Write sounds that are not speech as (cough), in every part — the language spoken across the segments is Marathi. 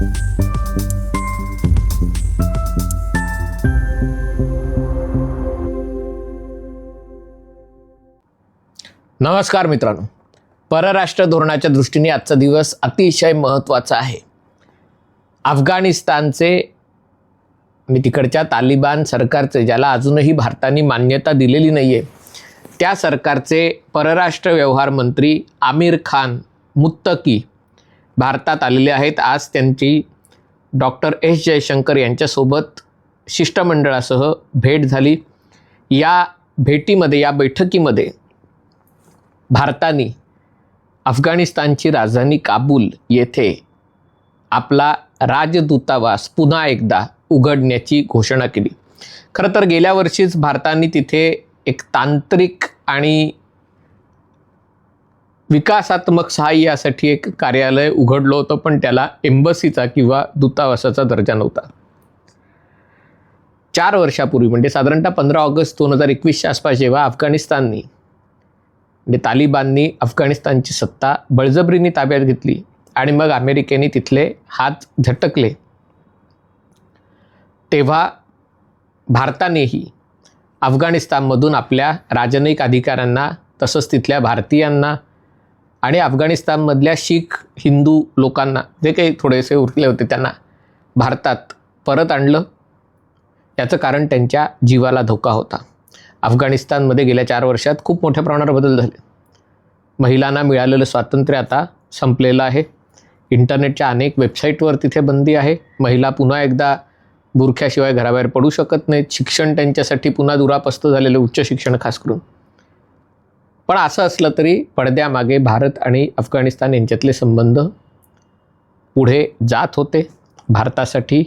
नमस्कार मित्रांनो. परराष्ट्र धोरणाच्या दृष्टीने आजचा दिवस अतिशय महत्त्वाचा आहे. अफगाणिस्तानचे मी तिकडच्या तालिबान सरकारचे ज्याला अजूनही भारताने मान्यता दिलेली नाही आहे त्या सरकारचे परराष्ट्र व्यवहार मंत्री आमिर खान मुत्तकी भारतात आलेले आहेत. आज त्यांची डॉक्टर एस जयशंकर यांच्यासोबत शिष्टमंडळासह भेट झाली. या भेटीमध्ये या बैठकीमध्ये भारताने अफगाणिस्तानची राजधानी काबूल येथे आपला राजदूतावास पुन्हा एकदा उघडण्याची घोषणा केली. खरं तर गेल्या वर्षीच भारताने तिथे एक तांत्रिक आणि विकासात्मक सहाय्यासाठी एक कार्यालय उघडलं होतं पण त्याला एम्बसीचा किंवा दूतावासाचा दर्जा नव्हता. चार वर्षापूर्वी म्हणजे साधारणतः पंधरा ऑगस्ट दोन हजार एकवीसच्या आसपास जेव्हा अफगाणिस्ताननी म्हणजे तालिबाननी अफगाणिस्तानची सत्ता बळजबरीने ताब्यात घेतली आणि मग अमेरिकेने तिथले हात झटकले तेव्हा भारतानेही अफगाणिस्तानमधून आपल्या राजनैतिक अधिकाऱ्यांना तसंच तिथल्या भारतीयांना आणि अफगाणिस्तानमधल्या शीख हिंदू लोकांना जे काही थोडेसे उरले होते त्यांना भारतात परत आणलं याचं कारण त्यांच्या जीवाला धोका होता. अफगाणिस्तानमध्ये गेल्या चार वर्षात खूप मोठ्या प्रमाणावर बदल झाले. महिलांना मिळालेलं स्वातंत्र्य आता संपलेलं आहे. इंटरनेटच्या अनेक वेबसाईटवर तिथे बंदी आहे. महिला पुन्हा एकदा बुरख्याशिवाय घराबाहेर पडू शकत नाहीत. शिक्षण त्यांच्यासाठी पुन्हा दुरापस्त झालेलं उच्च शिक्षण खास करून पण असं असलं तरी पडद्यामागे भारत आणि अफगाणिस्तान यांच्यातले संबंध पुढे जात होते. भारतासाठी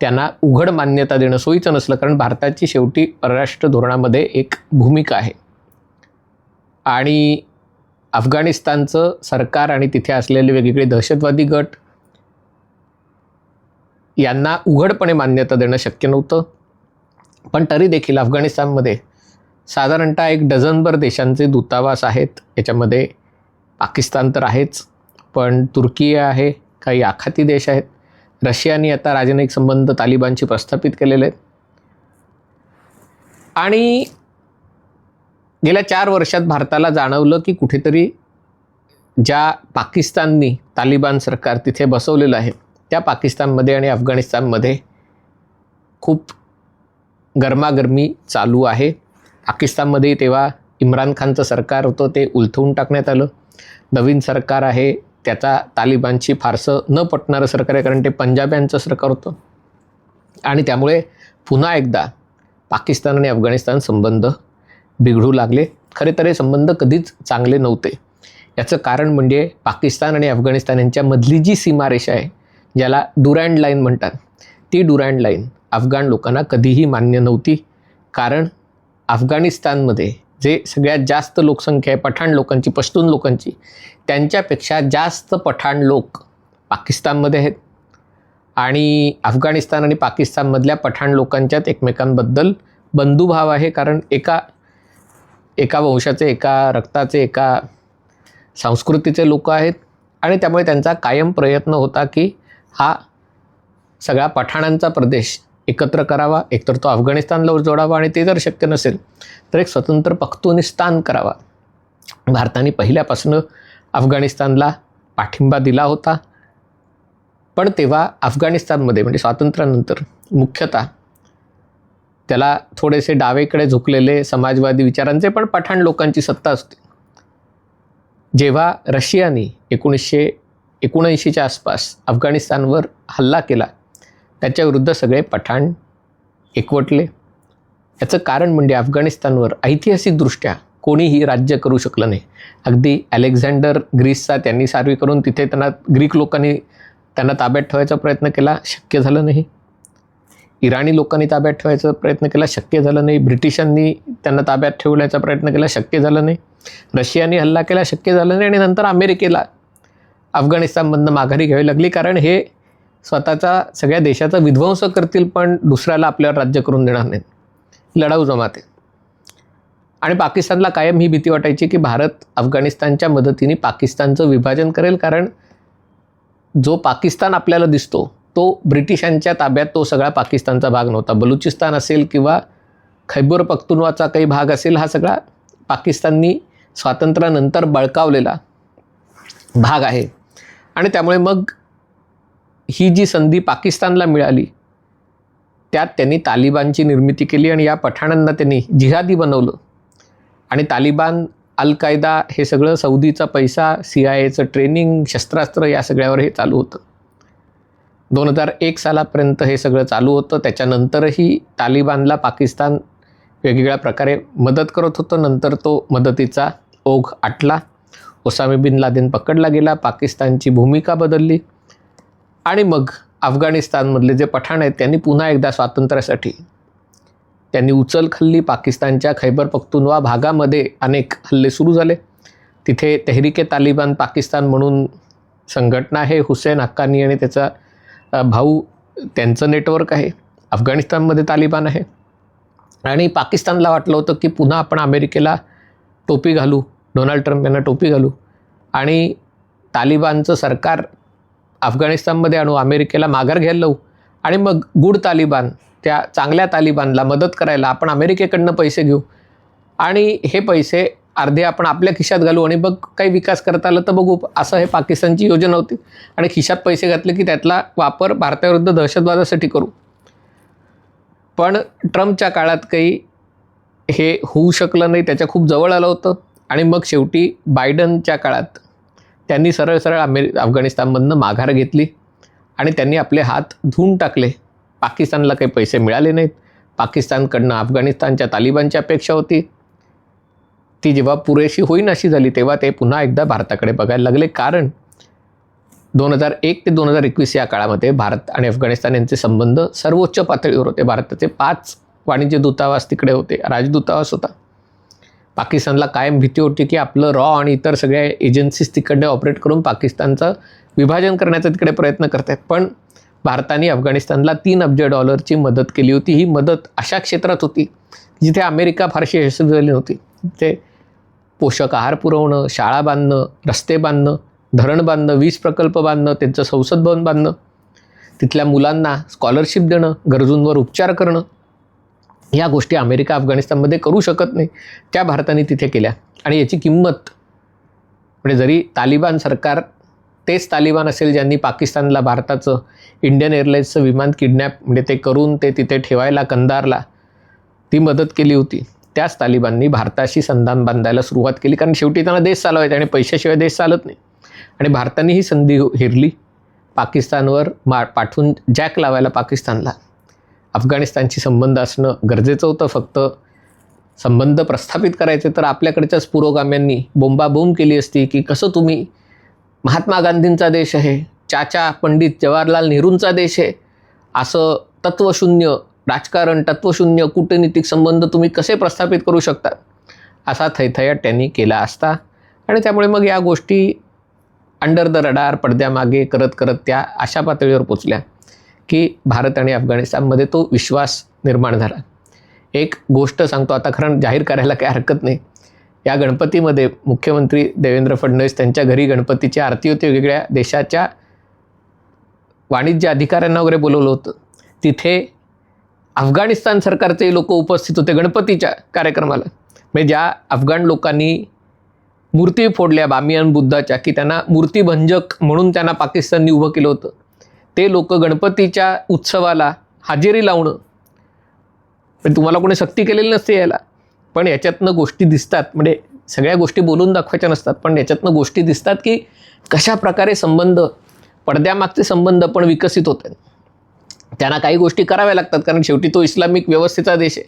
त्यांना उघड मान्यता देणं सोयीचं नसलं कारण भारताची शेवटी परराष्ट्र धोरणामध्ये एक भूमिका आहे. आणि अफगाणिस्तानचं सरकार आणि तिथे असलेले वेगवेगळे दहशतवादी गट यांना उघडपणे मान्यता देणं शक्य नव्हतं. पण तरी देखील अफगाणिस्तानमध्ये साधारणतः एक डझनभर देशांचे दूतावास आहेत. याच्यामध्ये पाकिस्तान तर आहेच पण तुर्की आहे काही आखाती देश आहेत. रशियाने आता राजनैतिक संबंध तालिबानशी प्रस्थापित केलेले आहेत. आणि गेल्या चार वर्षात भारताला जाणवलं की कुठेतरी ज्या पाकिस्ताननी तालिबान सरकार तिथे बसवलेलं आहे त्या पाकिस्तानमध्ये आणि अफगाणिस्तानमध्ये खूप गरमागरमी चालू आहे. पाकिस्तानमध्ये तेव्हा इम्रान खानचं सरकार होतं ते उलथवून टाकण्यात आलं. नवीन सरकार आहे त्याचा तालिबानशी फारसं न पटणारं सरकार आहे कारण ते पंजाब्यांचं सरकार होतं. आणि त्यामुळे पुन्हा एकदा पाकिस्तान आणि अफगाणिस्तान संबंध बिघडू लागले. खरे तर हे संबंध कधीच चांगले नव्हते. याचं कारण म्हणजे पाकिस्तान आणि अफगाणिस्तान यांच्यामधली जी सीमारेषा आहे ज्याला डुरँड लाईन म्हणतात ती डुरँड लाईन अफगाण लोकांना कधीही मान्य नव्हती. कारण अफगाणिस्तानमध्ये जे सगळ्यात जास्त लोकसंख्या आहे पठाण लोकांची पश्तून लोकांची त्यांच्यापेक्षा जास्त पठाण लोक पाकिस्तानमध्ये आहेत. आणि अफगाणिस्तान आणि पाकिस्तानमधल्या पठाण लोकांच्यात एकमेकांबद्दल बंधुभाव आहे कारण एका एका वंशाचे एका रक्ताचे एका संस्कृतीचे लोक आहेत. आणि त्यामुळे त्यांचा कायम प्रयत्न होता की हा सगळा पठाणांचा प्रदेश एकत्र करावा एकतर तो अफगाणिस्तानला जोडावा आणि ते जर शक्य नसेल तर एक स्वतंत्र पख्तुनिस्तान करावा. भारताने पहिल्यापासून अफगाणिस्तानला पाठिंबा दिला होता. पण तेव्हा अफगाणिस्तानमध्ये म्हणजे स्वातंत्र्यानंतर मुख्यतः त्याला थोडेसे डावेकडे झुकलेले समाजवादी विचारांचे पण पठाण लोकांची सत्ता असते. जेव्हा रशियाने एकोणीसशे एकोणऐंशीच्या आसपास अफगाणिस्तानवर हल्ला केला त्याच्याविरुद्ध सगळे पठाण एकवटले. याचं कारण म्हणजे अफगाणिस्तानवर ऐतिहासिकदृष्ट्या कोणीही राज्य करू शकलं नाही. अगदी अलेक्झांडर ग्रीसचा त्यांनी सारवी करून तिथे त्यांना ग्रीक लोकांनी त्यांना ताब्यात ठेवायचा प्रयत्न केला शक्य झालं नाही. इराणी लोकांनी ताब्यात ठेवायचा प्रयत्न केला शक्य झालं नाही. ब्रिटिशांनी त्यांना ताब्यात ठेवण्याचा प्रयत्न केला शक्य झालं नाही. रशियाने हल्ला केला शक्य झालं नाही. आणि नंतर अमेरिकेला अफगाणिस्तानमधनं माघारी घ्यावी लागली. कारण हे स्वतःचा सगळ्या देशाचा विध्वंस करतील पण दुसऱ्याला आपल्यावर राज्य करून देणार नाहीत. लढाऊ जमाते आणि पाकिस्तानला कायम ही भीती वाटायची की भारत अफगाणिस्तानच्या मदतीने पाकिस्तानचं विभाजन करेल कारण जो पाकिस्तान आपल्याला दिसतो तो ब्रिटिशांच्या ताब्यात तो सगळा पाकिस्तानचा भाग नव्हता. बलुचिस्तान असेल किंवा खैबर पख्तुनवाचा काही भाग असेल हा सगळा पाकिस्ताननी स्वातंत्र्यानंतर बळकावलेला भाग आहे. आणि त्यामुळे मग ही जी संधी पाकिस्तानला मिळाली त्यात त्यांनी तालिबानची निर्मिती केली आणि या पठाणांना त्यांनी जिहादी बनवलं. आणि तालिबान अल कायदा हे सगळं सौदीचा पैसा सी आय एचं ट्रेनिंग शस्त्रास्त्र या सगळ्यावर हे चालू होतं. दोन हजार एक सालापर्यंत हे सगळं चालू होतं. त्याच्यानंतरही तालिबानला पाकिस्तान वेगवेगळ्या प्रकारे मदत करत होतं. नंतर तो मदतीचा ओघ आटला. ओसामे बिन लादेन पकडला गेला. पाकिस्तानची भूमिका बदलली. आणि मग अफगाणिस्तानमधले जे पठाण आहेत त्यांनी पुन्हा एकदा स्वातंत्र्यासाठी त्यांनी उचल खाल्ली. पाकिस्तानच्या खैबर पख्तुनवा भागामध्ये अनेक हल्ले सुरू झाले. तिथे तेहरिके तालिबान पाकिस्तान म्हणून संघटना आहे हुसेन हक्कानी आणि त्याचा भाऊ त्यांचं नेटवर्क आहे. अफगाणिस्तानमध्ये तालिबान आहे. आणि पाकिस्तानला वाटलं होतं की पुन्हा आपण अमेरिकेला टोपी घालू डोनाल्ड ट्रम्प यांना टोपी घालू. आणि तालिबानचं सरकार अफगाणिस्तानमध्ये आणू अमेरिकेला माघार घ्यायला लावू. आणि मग गुड तालिबान त्या चांगल्या तालिबानला मदत करायला आपण अमेरिकेकडनं पैसे घेऊ. आणि हे पैसे अर्धे आपण आपल्या खिशात घालू आणि मग काही विकास करता आलं तर बघू. असं हे पाकिस्तानची योजना होती. आणि खिशात पैसे घातले की त्यातला वापर भारताविरुद्ध दहशतवादासाठी करू. पण ट्रम्पच्या काळात काही हे होऊ शकलं नाही त्याच्या खूप जवळ आलं होतं. आणि मग शेवटी बायडनच्या काळात त्यांनी सरळ सरळ अमेरि अफगाणिस्तानमधनं माघार घेतली आणि त्यांनी आपले हात धुवून टाकले. पाकिस्तानला काही पैसे मिळाले नाहीत. पाकिस्तानकडनं अफगाणिस्तानच्या तालिबानची अपेक्षा होती. ती जेव्हा पुरेशी होईन अशी झाली तेव्हा ते पुन्हा एकदा भारताकडे बघायला लागले. कारण दोन हजार एक ते दोन हजार एकवीस या काळामध्ये भारत आणि अफगाणिस्तान यांचे संबंध सर्वोच्च पातळीवर होते. भारताचे पाच वाणिज्य दूतावास तिकडे होते. राजदूतावास होता. पाकिस्तानला कायम भीती होती की आपलं रॉ आणि इतर सगळ्या एजन्सीज तिकडे ऑपरेट करून पाकिस्तानचं विभाजन करण्याचा तिकडे प्रयत्न करत आहेत पण भारताने अफगाणिस्तानला तीन अब्ज डॉलरची मदत केली होती. ही मदत अशा क्षेत्रात होती जिथे अमेरिका फारशी यशस्वी झाली नव्हती. तिथे पोषक आहार पुरवणं शाळा बांधणं रस्ते बांधणं धरण बांधणं वीज प्रकल्प बांधणं त्यांचं संसद भवन बांधणं तिथल्या मुलांना स्कॉलरशिप देणं गरजूंवर उपचार करणं ह्या गोष्टी अमेरिका अफगाणिस्तानमध्ये करू शकत नाही. त्या भारताने तिथे केल्या. आणि याची किंमत म्हणजे जरी तालिबान सरकार तेच तालिबान असेल ज्यांनी पाकिस्तानला भारताचं इंडियन एअरलाईन्सचं विमान किडनॅप म्हणजे ते करून ते तिथे ठेवायला कंदारला ती मदत केली होती. त्याच तालिबाननी भारताशी संधान बांधायला सुरुवात केली. कारण शेवटी त्यांना देश चालवायचा आणि पैशाशिवाय देश चालत नाही. आणि भारताने ही संधी हिरली. पाकिस्तानवर मा पाठवून जॅक लावायला पाकिस्तानला. अफगाणिस्तानशी संबंध असणं गरजेचं होतं फक्त. संबंध प्रस्थापित करायचे तर आपल्याकडच्याच पुरोगाम्यांनी बोंबाबोंब केली असती की कसं तुम्ही महात्मा गांधींचा देश आहे चाचा पंडित जवाहरलाल नेहरूंचा देश आहे असं तत्वशून्य राजकारण तत्वशून्य कूटनीतिक संबंध तुम्ही कसे प्रस्थापित करू शकता? असा थैथयाट त्यांनी केला असता. आणि त्यामुळे मग या गोष्टी अंडर द रडार पडद्यामागे करत करत त्या अशा पातळीवर पोचल्या. की भारत आणि अफगाणिस्तानमध्ये तो विश्वास निर्माण झाला. एक गोष्ट सांगतो आता खरं जाहीर करायला काही हरकत नाही. या गणपतीमध्ये मुख्यमंत्री देवेंद्र फडणवीस त्यांच्या घरी गणपतीची आरती होती. वेगवेगळ्या देशाच्या वाणिज्य अधिकाऱ्यांना वगैरे बोलवलं होतं. तिथे अफगाणिस्तान सरकारचे लोक उपस्थित होते गणपतीच्या कार्यक्रमाला. म्हणजे ज्या अफगाण लोकांनी मूर्ती फोडल्या बामियान बुद्धाच्या की त्यांना मूर्तीभंजक म्हणून त्यांना पाकिस्ताननी उभं केलं होतं. ते लोक गणपतीच्या उत्सवाला हजेरी लावणं. पण तुम्हाला कोणी सक्ती केलेली नसते यायला. पण याच्यातनं गोष्टी दिसतात. म्हणजे सगळ्या गोष्टी बोलून दाखवायच्या नसतात. पण याच्यातनं गोष्टी दिसतात की कशा प्रकारे संबंध पडद्यामागचे संबंध पण विकसित होत आहेत त्यांना काही गोष्टी कराव्या लागतात. कारण शेवटी तो इस्लामिक व्यवस्थेचा देश आहे.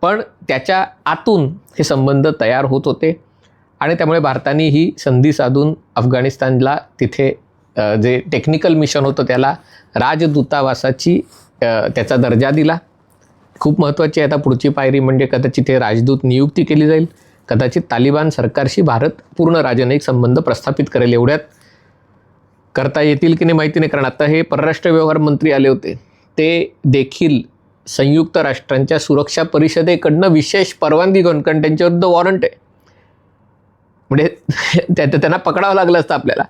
पण त्याच्या आतून हे संबंध तयार होत होते. आणि त्यामुळे भारताने ही संधी साधून अफगाणिस्तानला तिथे जे टेक्निकल मिशन होतं त्याला राजदूतावासाची त्याचा दर्जा दिला. खूप महत्त्वाची आहे आता पुढची पायरी म्हणजे कदाचित हे राजदूत नियुक्ती केली जाईल. कदाचित तालिबान सरकारशी भारत पूर्ण राजनैतिक संबंध प्रस्थापित करेल एवढ्यात. करता येतील की नाही माहिती नाही कारण आता हे परराष्ट्र व्यवहार मंत्री आले होते. ते देखील संयुक्त राष्ट्रांच्या सुरक्षा परिषदेकडनं विशेष परवानगी घेऊन कारण त्यांच्याविरुद्ध वॉरंट आहे. म्हणजे (laughs) त्या- त्यांना पकडावं लागलं असतं आपल्याला.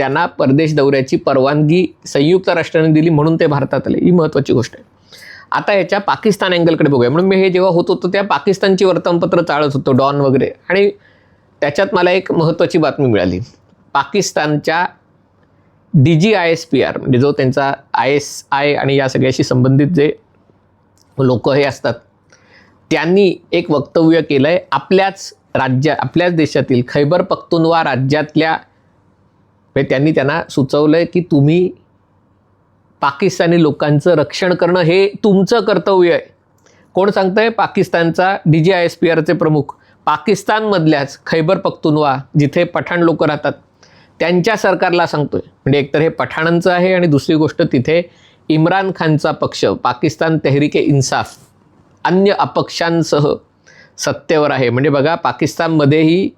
त्यांना परदेश दौऱ्याची परवानगी संयुक्त राष्ट्राने दिली म्हणून ते भारतात आले ही महत्त्वाची गोष्ट आहे. आता याच्या पाकिस्तान अँगलकडे बघूया. म्हणून मी हे जेव्हा होत होतं त्या पाकिस्तानची वर्तमानपत्र चाळत होतो डॉन वगैरे. आणि त्याच्यात मला एक महत्त्वाची बातमी मिळाली. पाकिस्तानच्या D G I S P R म्हणजे जो त्यांचा आय एस आय आणि या सगळ्याशी संबंधित जे लोक हे असतात त्यांनी एक वक्तव्य केलं आहे आपल्याच राज्या आपल्याच देशातील खैबर पख्तुनवा राज्यातल्या म्हणजे त्यांनी त्यांना सुचवलं आहे की तुम्ही पाकिस्तानी लोकांचं रक्षण करणं हे तुमचं कर्तव्य आहे. कोण सांगतंय? पाकिस्तानचा D G I S P आरचे प्रमुख. पाकिस्तानमधल्याच खैबर पख्तुनवा जिथे पठाण लोक राहतात त्यांच्या सरकारला सांगतोय. म्हणजे एकतर हे पठाणांचं आहे आणि दुसरी गोष्ट तिथे इम्रान खानचा पक्ष पाकिस्तान तेहरिके इन्साफ अन्य अपक्षांसह सत्तेवर आहे. म्हणजे बघा पाकिस्तानमध्येही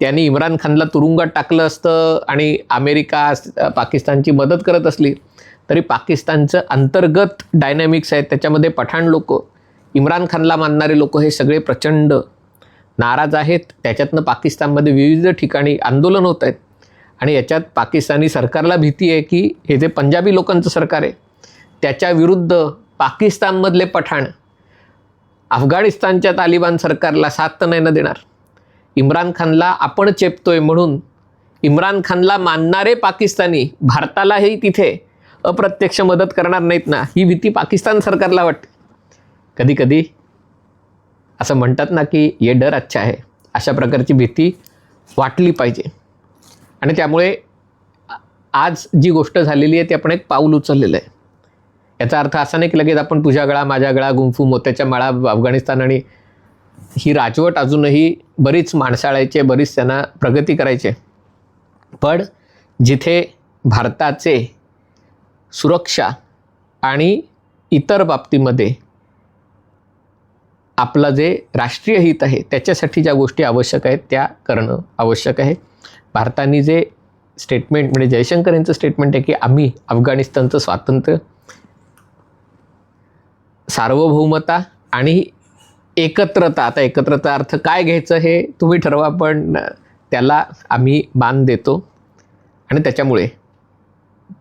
त्यांनी इम्रान खानला तुरुंगात टाकलं असतं आणि अमेरिका पाकिस्तानची मदत करत असली तरी पाकिस्तानचं अंतर्गत डायनॅमिक्स आहेत त्याच्यामध्ये पठाण लोक इम्रान खानला मानणारे लोक हे सगळे प्रचंड नाराज आहेत. त्याच्यातनं पाकिस्तानमध्ये विविध ठिकाणी आंदोलन होत आहेत. आणि याच्यात पाकिस्तानी सरकारला भीती आहे की हे जे पंजाबी लोकांचं सरकार आहे त्याच्या विरुद्ध पाकिस्तानमधले पठाण अफगाणिस्तानच्या तालिबान सरकारला साथ तर नाही ना देणार. इम्रान खानला आपण चेपतोय म्हणून इम्रान खानला मानणारे पाकिस्तानी भारतालाही तिथे अप्रत्यक्ष मदत करणार नाहीत ना ही भीती पाकिस्तान सरकारला वाटते. कधी कधी असं म्हणतात ना की ये डर अच्छा आहे अशा प्रकारची भीती वाटली पाहिजे. आणि त्यामुळे आज जी गोष्ट झालेली आहे ती आपण एक पाऊल उचललेलं आहे. याचा अर्थ असा नाही की लगेच आपण तुझ्या गळा माझ्या गळा गुंफू मोत्याच्या माळा अफगाणिस्तान आणि ही राजवट अजूनही बरीच माणसाळायचे बरीच त्यांना प्रगती करायचे. पण जिथे भारताचे सुरक्षा आणि इतर बाबतीमध्ये आपलं जे राष्ट्रीय हित आहे त्याच्यासाठी ज्या गोष्टी आवश्यक आहेत त्या करणं आवश्यक आहे. भारताने जे स्टेटमेंट म्हणजे जयशंकर यांचं स्टेटमेंट आहे की आम्ही अफगाणिस्तानचं स्वातंत्र्य सार्वभौमता आणि एकत्रता. आता एकत्रता अर्थ काय घ्यायचं हे तुम्ही ठरवा पण त्याला आम्ही मान देतो. आणि त्याच्यामुळे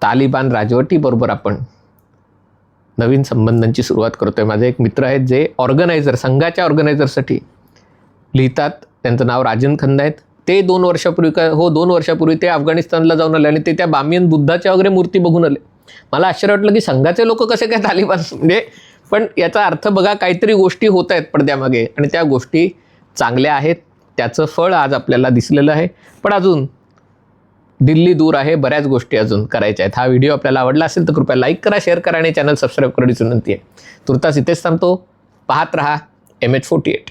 तालिबान राजवटीबरोबर आपण नवीन संबंधांची सुरुवात करतोय. माझे एक मित्र आहेत जे ऑर्गनायझर संघाच्या ऑर्गनायझरसाठी लिहितात. त्यांचं नाव राजन खंद आहेत. ते दोन वर्षापूर्वी का हो दोन वर्षापूर्वी ते अफगाणिस्तानला जाऊन आले आणि ते त्या बामियन बुद्धाच्या वगैरे मूर्ती बघून आले. मला आश्चर्य वाटलं की संघाचे लोक कसे काय तालिबान म्हणजे पण याचा अर्थ बघा काहीतरी गोष्टी होत आहेत पडद्यामागे आणि त्या गोष्टी चांगल्या आहेत. त्याचं फळ आज आपल्याला दिसलेलं आहे. पण अजून दिल्ली दूर आहे बऱ्याच गोष्टी अजून करायच्या आहेत. हा व्हिडिओ आपल्याला आवडला असेल तर कृपया लाईक करा शेअर करा आणि चॅनल सबस्क्राईब करण्याची विनंती आहे तुर्तास इथेच थांबतो. पाहत रहा एम एच फोर्टी एट